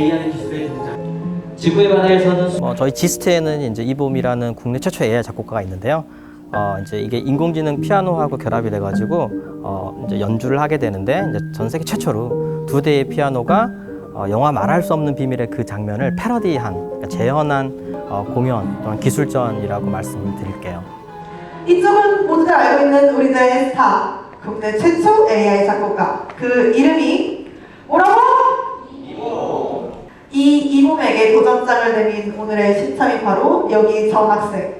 AI 기술의 등장. 지구의 바다에서는 어, 저희 지스트에는 이제 이봄이라는 국내 최초 AI 작곡가가 있는데요. 어, 이제 이게 인공지능 피아노하고 결합이 돼가지고 어, 이제 연주를 하게 되는데 이제 전 세계 최초로 두 대의 피아노가 어, 영화 말할 수 없는 비밀의 그 장면을 패러디한 그러니까 재현한 어, 공연 또는 기술전이라고 말씀드릴게요. 이쪽은 모두가 알고 있는 우리들의 스타 국내 최초 AI 작곡가 그 이름이 뭐라고? 이 도전장을 내민 오늘의 신참이 바로 여기 정 학생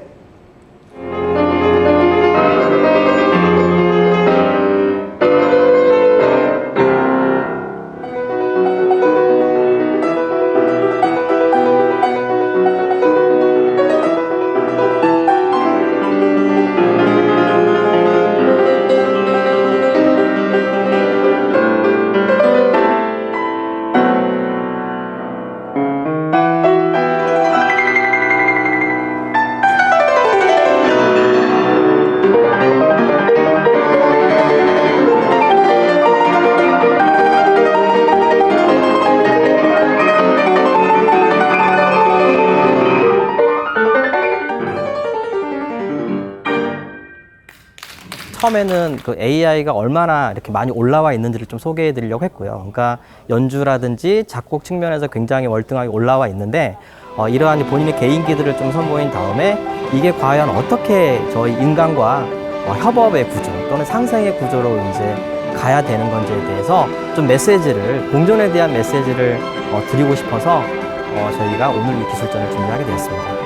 처음에는 그 AI가 얼마나 이렇게 많이 올라와 있는지를 좀 소개해 드리려고 했고요. 그러니까 연주라든지 작곡 측면에서 굉장히 월등하게 올라와 있는데 어, 이러한 본인의 개인기들을 좀 선보인 다음에 이게 과연 어떻게 저희 인간과 어, 협업의 구조 또는 상생의 구조로 이제 가야 되는 건지에 대해서 좀 메시지를 공존에 대한 메시지를 어, 드리고 싶어서 어, 저희가 오늘 이 기술전을 준비하게 되었습니다.